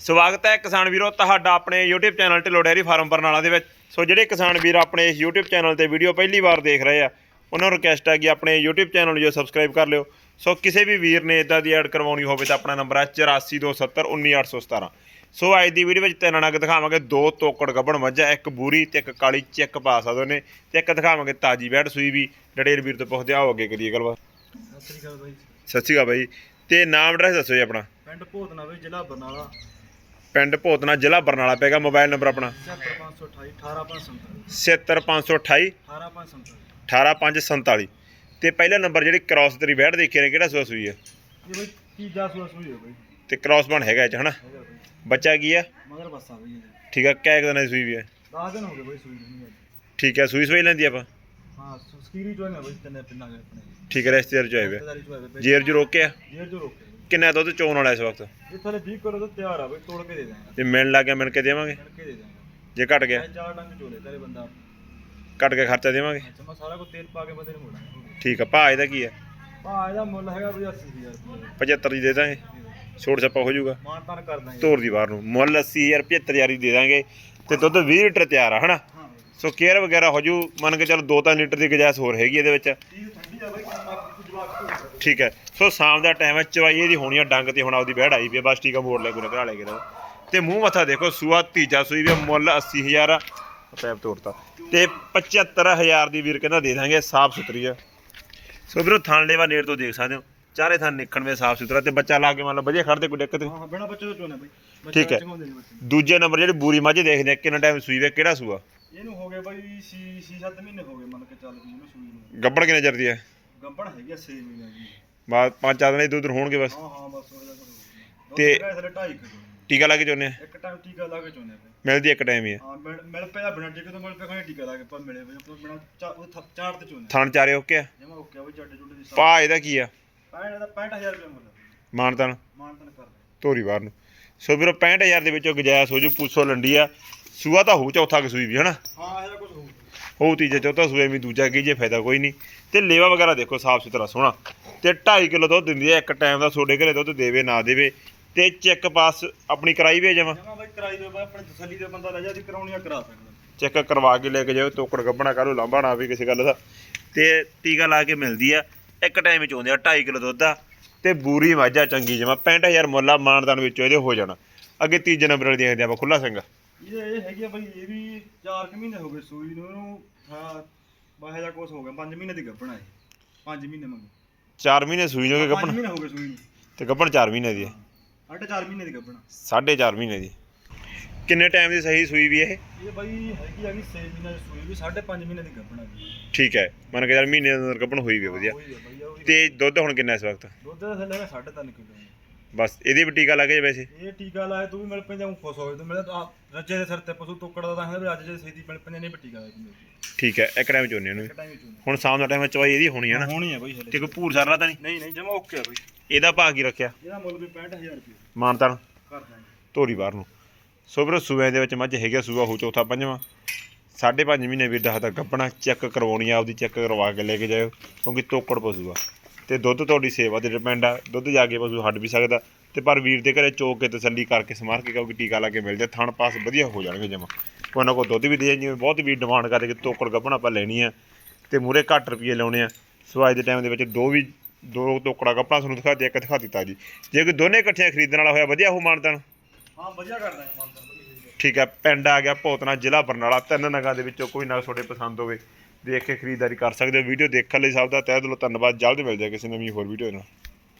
ਸਵਾਗਤ ਹੈ ਕਿਸਾਨ ਵੀਰੋ ਤੁਹਾਡਾ ਆਪਣੇ YouTube channel Dhillon dairy farm Barnala ਦੇ ਵਿੱਚ। ਸੋ ਜਿਹੜੇ ਕਿਸਾਨ ਵੀਰ ਆਪਣੇ ਇਸ YouTube ਚੈਨਲ ਤੇ ਵੀਡੀਓ ਪਹਿਲੀ ਵਾਰ ਦੇਖ ਰਹੇ ਆ ਉਹਨਾਂ ਨੂੰ ਰਿਕਵੈਸਟ ਹੈ ਕਿ ਆਪਣੇ YouTube ਚੈਨਲ ਨੂੰ ਜੋ ਸਬਸਕ੍ਰਾਈਬ ਕਰ ਲਿਓ। ਸੋ ਕਿਸੇ ਵੀ ਵੀਰ ਨੇ ਇਦਾਂ ਦੀ ਐਡ ਕਰਵਾਉਣੀ ਹੋਵੇ ਤਾਂ ਆਪਣਾ ਨੰਬਰ ਹੈ 8427191817 ਸੋ ਅੱਜ ਦੀ ਵੀਡੀਓ ਵਿੱਚ ਤਿੰਨ ਨਗ ਦਿਖਾਵਾਂਗੇ ਦੋ ਤੋਕੜ ਗੱਬਣ ਮੱਝਾਂ ਇੱਕ ਬੂਰੀ ਤੇ ਇੱਕ ਕਾਲੀ ਚੈੱਕ ਪਾ ਸਕਦੇ ਨੇ ਤੇ ਇੱਕ ਦਿਖਾਵਾਂਗੇ ਤਾਜੀ ਬੈੜ ਸੂਈ ਵੀ ਡੜੇਰ ਵੀਰ ਤੋਂ ਪੁੱਛਦੇ ਆਓ ਅੱਗੇ ਕਰੀਏ ਗੱਲਬਾਤ। ਸਤਿ ਸ੍ਰੀ ਅਕਾਲ ਬਾਈ ਸਤਿ ਸ਼੍ਰੀ ਅਕਾਲ ਬਾਈ ਤੇ ਨਾਮ ਐਡਰੈਸ ਦੱਸੋ ਜੀ ਆਪਣਾ। ਪਿੰਡ ਭੂਤਨਾ ਬਾਈ ਜ਼ਿਲ੍ਹਾ ਬਰਨਾਲਾ। ਪਿੰਡ ਭੋਤਨਾ ਜ਼ਿਲ੍ਹਾ ਬਰਨਾਲਾ ਪੈਗਾ ਮੋਬਾਈਲ ਨੰਬਰ ਆਪਣਾ। 70528 18547 76528 18547 18547 ਤੇ ਪਹਿਲਾ ਨੰਬਰ ਜਿਹੜੀ ਕ੍ਰਾਸ ਤੇਰੀ ਬੈਠ ਦੇਖੀ ਨੇ ਕਿਹੜਾ ਸੂਆ ਸੂਈ ਹੈ ਇਹ ਬਾਈ ਤੀਜਾ ਸੂਆ ਸੂਈ ਹੈ ਬਾਈ। ਤੇ ਕ੍ਰਾਸ ਬਣ ਹੈਗਾ ਇਹ ਚ ਹਨਾ? ਬੱਚਾ ਕੀ ਆ? ਮਗਰ ਬੱਸਾ ਬਾਈ ਠੀਕ ਆ ਕੈ ਦਿਨਾਂ ਦੀ ਸੂਈ ਵੀ ਹੈ 10 ਦਿਨ ਹੋ ਗਏ ਬਾਈ ਸੂਈ ਨੂੰ ਠੀਕ ਹੈ ਸੂਈ ਸੂਈ ਲੈਂਦੀ ਆਪਾਂ? ਹਾਂ ਸਕੀਰੀ ਚੋਂ ਨਾ ਬਾਈ ਤਿੰਨੇ ਪਿੰਨਾਂ ਦੇ ਆਪਣੇ। ਠੀਕ ਹੈ ਰਿਸ਼ਤੇਦਾਰ ਆਏ ਵੇ ਜੇਰ ਚ ਰੋਕਿਆ ਜੇਰ ਜੋ ਰੋਕੇ ਕਿੰਨਾ ਦੁੱਧ ਚੋਣ ਵਾਲਾ ਇਸ ਵਕਤ? ਇਹ ਥਲੇ 20 ਕਿਲੋ ਦਾ ਤਿਆਰ ਆ ਬਾਈ ਤੋੜ ਕੇ ਦੇ ਦਾਂਗੇ ਜੇ ਮਿਲਣ ਲੱਗ ਗਿਆ ਮਿਲ ਕੇ ਦੇਵਾਂਗੇ? ਮਿਲ ਕੇ ਦੇ ਦਾਂਗੇ ਜੇ ਘਟ ਗਿਆ? ਇਹ ਚਾਰ ਡੰਗ ਚੋਲੇ ਤੇਰੇ ਬੰਦਾ। ਘਟ ਕੇ ਖਰਚਾ ਦੇਵਾਂਗੇ? ਅੱਛਾ ਮੈਂ ਸਾਰਾ ਕੁਝ ਤੇਲ ਪਾ ਕੇ ਬੰਦੇ ਨੂੰ ਮੋੜਾਂਗਾ। ਠੀਕ ਆ ਭਾ ਇਹਦਾ ਕੀ ਆ? ਭਾ ਇਹਦਾ ਮੁੱਲ ਹੈਗਾ ਬਈ 80000 ਰੁਪਏ। 75 ਦੀ ਦੇ ਦਾਂਗੇ। ਛੋੜ ਛੱਪਾ ਹੋ ਜਾਊਗਾ। ਮਾਨਤਾਨ ਕਰ ਦਾਂਗੇ। ਤੋਰ ਦੀ ਬਾਹਰ ਨੂੰ। ਮੁੱਲ 80000 75000 ਦੀ ਦੇ ਦਾਂਗੇ। ਤੇ ਦੁੱਧ 20 ਲੀਟਰ ਤਿਆਰ ਆ ਹਨਾ? ਹਾਂ। ਸੋ ਕੇਅਰ ਵਗੈਰਾ ਹੋ ਜੂ। ਮੰਨ ਕੇ ਚੱਲ 2-3 ਲੀਟਰ ਦੀ ਗੁਜਾਇਸ਼ ਹੋਰ ਹੈਗੀ ਇਹਦੇ ਵਿੱਚ। ਚੀਜ਼ ਠੰਡੀ ਆ ਬਾਈ। ਬਾਕੀ ਕੁਝ ਜਵਾਬ ਠੀਕ ਹੈ। ਸੋ ਸ਼ਾਮ ਦਾ ਟਾਈਮ ਹੈ ਚਵਾਈ ਇਹਦੀ ਹੋਣੀ ਆ ਡੰਗ ਤੇ ਹੁਣ ਆਪਦੀ ਬਹਿੜ ਆਈ ਆ, ਬਸ ਠੀਕ ਆ ਮੋੜ ਲੈ ਕੋਈ ਘਰਾ ਲੈ ਕੇ ਦੋ ਤੇ ਮੂੰਹ ਮੱਥਾ ਦੇਖੋ ਸੂਆ ਤੀਜਾ ਸੂਈ ਵੀ ਮੁੱਲ 80000 ਆ। ਪੈਪ ਤੋੜਤਾ। ਤੇ 75000 ਦੀ ਵੀਰ ਕਹਿੰਦਾ ਦੇ ਦਾਂਗੇ ਸਾਫ਼ ਸੁਥਰੀ ਆ। ਸੋ ਵੀਰੋ ਥਣ ਲੈਵਾ ਨੇੜ ਤੋਂ ਦੇਖ ਸਕਦੇ ਹੋ। ਚਾਰੇ ਥਣ ਨਿਕਣ ਵੇ ਸਾਫ਼ ਸੁਥਰਾ ਤੇ ਬੱਚਾ ਲਾ ਕੇ ਮੰਨ ਲਓ ਵਧੀਆ ਖੜਦੇ ਕੋਈ ਦਿੱਕਤ ਨਹੀਂ। ਹਾਂ ਬਿਨਾ ਬੱਚੇ ਤੋਂ ਚੋਣੇ ਬਾਈ? ਠੀਕ ਹੈ। ਦੂਜੇ ਨੰਬਰ ਜਿਹੜੀ ਬੂਰੀ ਮੱਝ ਦੇਖਦੇ ਆ ਕਿੰਨਾ ਟਾਈਮ ਸੂਈ ਵੇ ਕਿਹੜਾ ਸੂਆ? ਇਹਨੂੰ ਹੋ ਗਏ ਬਾਈ 6 6 7 ਮਹੀਨੇ ਹੋ ਗਏ ਮੰਨ ਕੇ ਚੱਲ ਵੀ ਇਹਨੂੰ ਸੂਈ ਨੂੰ। ਗੱਬੜ ਕਿੰਨੇ ਚਿਰ ਹੈ? ਗੱਬੜ ਹੈਗੀ ਆ 6 ਮਹੀਨੇ ਦੀ। ਬਾਅਦ ਪੰਜ ਚਾਰ ਦਿਨ ਇਧਰ ਹੋਣਗੇ ਬਸ। ਹਾਂ ਹਾਂ ਬਸ ਹੋ ਜਾ ਤੇ- ਤੇ ਥਲੇ 2.5 ਕਿਲੋ। ਟੀਕਾ ਲਾ ਕੇ ਚੋਨੇ ਇੱਕ ਟਾਈਮ ਟੀਕਾ ਲਾ ਕੇ ਚੋਣੇ ਪਏ ਮਿਲਦੀ ਇੱਕ ਟਾਈਮ ਹੀ ਆ। ਹਾਂ ਮਿਲ ਮਿਲ ਪਿਆ ਬਿਨਾ ਟੀਕੇ ਤੋਂ ਮਿਲ ਪਿਆ ਖਾਣੇ ਟੀਕਾ ਲਾ ਕੇ ਪਰ ਮਿਲੇ ਬਈ ਆਪਾਂ ਬਿਨਾ ਚਾਰ ਤੇ ਚੋਣੇ ਥਣ ਚਾਰੇ ਓਕੇ ਆ? ਜਮਾ ਓਕੇ ਆ ਬਈ ਜੱਡੇ ਜੁੱਡੇ ਦੀ ਪਾ ਇਹਦਾ ਕੀ ਆ? 65 ਦਾ 65000 ਰੁਪਏ ਮੁੱਲ ਮਾਨਤਨ। ਮਾਨਤਨ ਕਰ ਦੇ। ਧੋਰੀ ਬਾਹਰ ਨੂੰ। ਸੋ ਵੀਰੋ 65000 ਦੇ ਵਿੱਚੋਂ ਗੁਜਾਇਸ਼ ਹੋ ਜੂ ਪੂਸੋ ਲੰਡੀ ਆ। ਸੂਆ ਤਾਂ ਹੋਊ ਚੌਥਾ ਕਿ ਸੂਈ ਵੀ ਹਨਾ? ਹਾਂ ਇਹਦਾ ਹੋਊ ਤੀਜਾ ਚੌਥਾ ਸੂਏ ਵੀ ਦੂਜਾ ਕੀ ਜੇ ਫਾਇਦਾ ਕੋਈ ਨਹੀਂ। ਤੇ ਲੇਵਾ ਵਗੈਰਾ ਦੇਖੋ ਸਾਫ਼ ਸੁਥਰਾ ਸੋਹਣਾ। ਤੇ 2.5 ਕਿਲੋ ਦੁੱਧ ਦਿੰਦੀ ਹੈ ਇੱਕ ਟਾਈਮ ਦਾ ਤੁਹਾਡੇ ਘਰੇ ਦੁੱਧ ਦੇਵੇ ਨਾ ਦੇਵੇ। ਤੇ ਚੈੱਕ ਪਾਸ ਆਪਣੀ ਕਰਾਈ ਵੇ ਜਮਾ? ਜਮਾ ਬਾਈ ਕਰਾਈ ਦੇ ਬਾਈ ਆਪਣੇ ਤਸੱਲੀ ਦੇ ਬੰਦਾ ਲੈ ਜਾ ਦੀ ਕਰਾਉਣੀ ਆ ਕਰਾ ਸਕਦਾ ਚੈੱਕ ਕਰਵਾ ਕੇ ਲੈ ਕੇ ਜਾਓ ਤੋਕੜ ਗੱਬਣਾ ਕਰੋ ਲਾਂਭਾ ਨਾ ਵੀ ਕਿਸੇ ਗੱਲ ਦਾ। ਤੇ ਟੀਕਾ ਲਾ ਕੇ ਮਿਲਦੀ ਆ ਇੱਕ ਟਾਈਮ ਵਿੱਚ ਆਉਂਦੇ ਆ 2.5 ਕਿਲੋ ਦੁੱਧ ਆ। ਤੇ ਬੂਰੀ ਮਾਝਾ ਚੰਗੀ ਜਮਾ 65000 ਮੁੱਲਾ ਮਾਨਦਾਨ ਵਿੱਚੋਂ ਇਹਦੇ ਹੋ ਜਾਣਾ। ਅੱਗੇ ਤੀਜੇ ਨੰਬਰ ਵਾਲੀ ਦੇਖਦੇ ਆਪਾਂ ਖੁੱਲਾ ਸਿੰਘ। ਇਹ ਇਹ ਹੈਗੀ ਆ ਬਈ ਇਹ ਵੀ 4 ਕੁ ਮਹੀਨੇ ਹੋ ਗਏ ਸੂਈ ਨੂੰ ਇਹਨੂੰ ਹਾਂ ਬਾਹਰ ਦਾ ਕੋਸ ਹੋ ਗਿਆ। 5 ਮਹੀਨੇ ਦੀ ਗੱਭਣਾ ਹੈ 5 ਮਹੀਨੇ ਮੰਗੋ। 4 ਮਹੀਨੇ ਸੂਈ ਨੂੰ ਕਿ 5 ਗੱਬਣ ਮਹੀਨੇ ਹੋ ਗਏ ਸੂਈ ਨੂੰ। ਤੇ ਗੱਬਣ 4 ਮਹੀਨੇ ਦੀ ਹੈ। ਸਾਢੇ 4 ਮਹੀਨੇ ਦੀ ਗੱਭਣਾ ਸਾਢੇ 4 ਮਹੀਨੇ ਦੀ। ਕਿੰਨੇ ਟਾਈਮ ਦੀ ਸਹੀ ਸੂਈ ਵੀ ਇਹ? ਇਹ ਬਈ ਹੈਗੀ ਆ ਗਈ 6 ਮਹੀਨੇ ਦੀ ਸੂਈ ਵੀ 5.5 ਮਹੀਨੇ ਦੀ ਗੱਭਣਾ ਵੀ ਠੀਕ ਹੈ। ਮੰਨ ਕੇ ਚੱਲ ਮਹੀਨੇ ਦੇ ਅੰਦਰ ਗੱਬਣ ਹੋਈ ਵੀ ਵਧੀਆ। ਹੋਈ ਆ ਬਈ ਉਹ ਤੇ ਦੁੱਧ ਹੁਣ ਕਿੰਨਾ ਇਸ ਵਕਤ? ਦੁੱਧ ਦਾ ਥੱਲੇ ਹੈਗਾ 3.5 ਕਿਲੋ। ਬਸ ਇਹਦੇ ਵੀ ਟੀਕਾ ਲੱਗੇ ਵੈਸੇ? ਇਹ ਟੀਕਾ ਲਾਇਆ ਤੂੰ ਵੀ ਮਿਲ ਪੈਂਦਾ ਉਹ ਖੁਸ਼ ਹੋਏ ਤੂੰ ਮਿਲਿਆ ਤਾਂ ਰੱਜੇ ਦੇ ਸਿਰ ਤੇ ਪਸ਼ੂ ਤੋਕੜ ਦਾ ਤਾਂ ਹੈ ਵੀ ਅੱਜ ਜੇ ਸੇਦੀ ਮਿਲ ਪੈਂਦੇ ਨੇ ਵੀ ਟੀਕਾ ਲਾਇਆ ਤੂੰ ਠੀਕ ਹੈ ਇੱਕ ਟਾਈਮ ਚੋਨੇ ਨੂੰ ਟਾਈਮ ਹੋਣੀ ਹੁਣ ਸ਼ਾਮ ਦਾ ਟਾਈਮ ਚਵਾਈ ਇਹਦੀ ਹੋਣੀ ਹੈ ਨਾ? ਹੋਣੀ ਆ ਬਈ ਹਲੇ। ਤੇ ਕੋਈ ਭੂਰ ਸਰਲਾ ਤਾਂ ਨਹੀਂ? ਨਹੀਂ ਨਹੀਂ ਜਮਾ ਓਕੇ ਆ ਬਈ। ਇਹਦਾ ਭਾਅ ਕੀ ਰੱਖਿਆ? ਇਹਦਾ ਮੁੱਲ ਵੀ 65000 ਰੁਪਏ। ਮਾਨਤਾਨ ਕਰ ਦਾਂਗੇ। ਧੋਰੀ ਬਾਹਰ ਨੂੰ। ਸੋ ਵੀਰੋ ਸੂਬਿਆਂ ਦੇ ਵਿੱਚ ਮੱਝ ਹੈਗਾ ਸੂਆ ਹੋ ਚੌਥਾ ਪੰਜਵਾਂ। ਸਾਢੇ ਪੰਜ ਮਹੀਨੇ ਵੀ ਦਸ ਦਾ ਗੱਪਣਾ ਚੈੱਕ ਕਰਵਾਉਣੀ ਆ ਆਪਦੀ ਚੈੱਕ ਕਰਵਾ ਕੇ ਲੈ ਕੇ ਜਾਇਓ ਕਿਉਂਕਿ ਤੋਕੜ ਪਸ਼ੂ ਆ। ਤੇ ਦੁੱਧ ਤੁਹਾਡੀ ਸੇਵਾ ਤੇ ਡਿਪੈਂਡ ਆ। ਦੁੱਧ ਜਾ ਕੇ ਪਸ਼ੂ ਹੱਡ ਵੀ ਸਕਦਾ ਤੇ ਪਰ ਵੀਰ ਦੇ ਘਰੇ ਚੋਕ ਕੇ ਤਸੱਲੀ ਕਰਕੇ ਸਮਾਰ ਕੇ ਕਿਉਂਕਿ ਟੀਕਾ ਲਾ ਕੇ ਮਿਲ ਜਾ ਥਣ ਪਾਸ ਵਧੀਆ ਹੋ ਜਾਣਗੇ ਜਮਾ। ਕੋਈ ਨਾ ਕੋਈ ਦੁੱਧ ਵੀ ਦੇ ਜਿਵੇਂ ਬਹੁਤ ਵੀ ਡਿਮਾਂਡ ਕਰਦੇ ਕਿ ਤੋਕੜ ਗੱਪਣਾ ਆਪਾਂ ਲੈਣੀ ਆ ਤੇ ਮੂਰੇ ਘੱਟ ਰੁਪਏ ਲਾਉਣੇ ਆ। ਸੋ ਅੱਜ ਦੇ ਟਾਈਮ ਦੇ ਵਿੱਚ ਦੋ ਵੀ ਦੋ ਤੋਕੜਾ ਗੱਪਣਾ ਤੁਹਾਨੂੰ ਦਿਖਾ ਦੇ ਇੱਕ ਦਿਖਾ ਦਿੱਤਾ ਜੀ। ਜੇ ਕੋਈ ਦੋਨੇ ਇਕੱਠੀਆਂ ਖਰੀਦਣ ਵਾਲਾ ਹੋਇਆ ਵਧੀਆ ਹੋ ਮਾਨਤਨ? ਹਾਂ ਵਧੀਆ ਕਰ ਦਾਂਗੇ ਮਾਨਤਾ ਬਈ ਠੀਕ ਹੈ ਪਿੰਡ ਆ ਗਿਆ ਭੋਤਨਾ ਜ਼ਿਲ੍ਹਾ ਬਰਨਾਲਾ ਤਿੰਨ ਨਗਾਂ ਦੇ ਵਿੱਚੋਂ ਕੋਈ ਨਗ ਤੁਹਾਡੇ ਪਸੰਦ ਹੋਵੇ। ਦੇਖ ਕੇ ਖਰੀਦਦਾਰੀ ਕਰ ਸਕਦੇ ਹੋ। ਵੀਡੀਓ ਦੇਖਣ ਲਈ ਸਭ ਦਾ ਤਹਿ ਦਿਲੋਂ ਧੰਨਵਾਦ। ਜਲਦ ਮਿਲਦੇ ਹਾਂ ਕਿਸੇ ਨਵੀਂ ਹੋਰ ਵੀਡੀਓ ਨਾਲ।